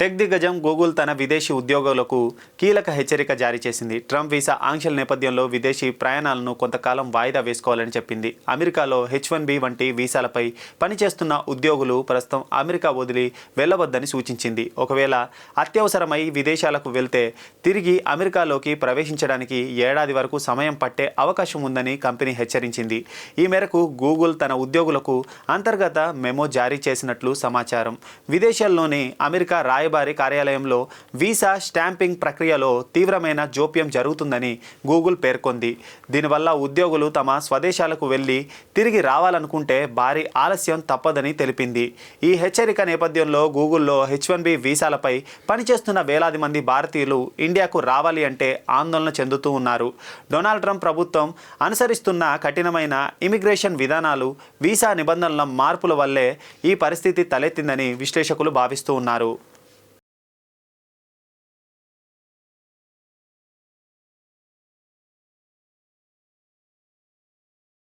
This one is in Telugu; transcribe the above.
టెక్ దిగ్గజం గూగుల్ తన విదేశీ ఉద్యోగులకు కీలక హెచ్చరిక జారీ చేసింది. ట్రంప్ వీసా ఆంక్షల నేపథ్యంలో విదేశీ ప్రయాణాలను కొంతకాలం వాయిదా వేసుకోవాలని చెప్పింది. అమెరికాలో హెచ్ వన్ బి వంటి వీసాలపై పనిచేస్తున్న ఉద్యోగులు ప్రస్తుతం అమెరికా వదిలి వెళ్ళవద్దని సూచించింది. ఒకవేళ అత్యవసరమై విదేశాలకు వెళ్తే తిరిగి అమెరికాలోకి ప్రవేశించడానికి ఏడాది వరకు సమయం పట్టే అవకాశం ఉందని కంపెనీ హెచ్చరించింది. ఈ మేరకు గూగుల్ తన ఉద్యోగులకు అంతర్గత మెమో జారీ చేసినట్లు సమాచారం. విదేశాల్లోని అమెరికా రాయ రాయబారి కార్యాలయంలో వీసా స్టాంపింగ్ ప్రక్రియలో తీవ్రమైన జోప్యం జరుగుతుందని గూగుల్ పేర్కొంది. దీనివల్ల ఉద్యోగులు తమ స్వదేశాలకు వెళ్ళి తిరిగి రావాలనుకుంటే భారీ ఆలస్యం తప్పదని తెలిపింది. ఈ హెచ్చరిక నేపథ్యంలో గూగుల్లో హెచ్ వన్ బి వీసాలపై పనిచేస్తున్న వేలాది మంది భారతీయులు ఇండియాకు రావాలి అంటే ఆందోళన చెందుతూ ఉన్నారు. డొనాల్డ్ ట్రంప్ ప్రభుత్వం అనుసరిస్తున్న కఠినమైన ఇమిగ్రేషన్ విధానాలు వీసా నిబంధనల మార్పుల వల్లే ఈ పరిస్థితి తలెత్తిందని విశ్లేషకులు భావిస్తూ ఉన్నారు.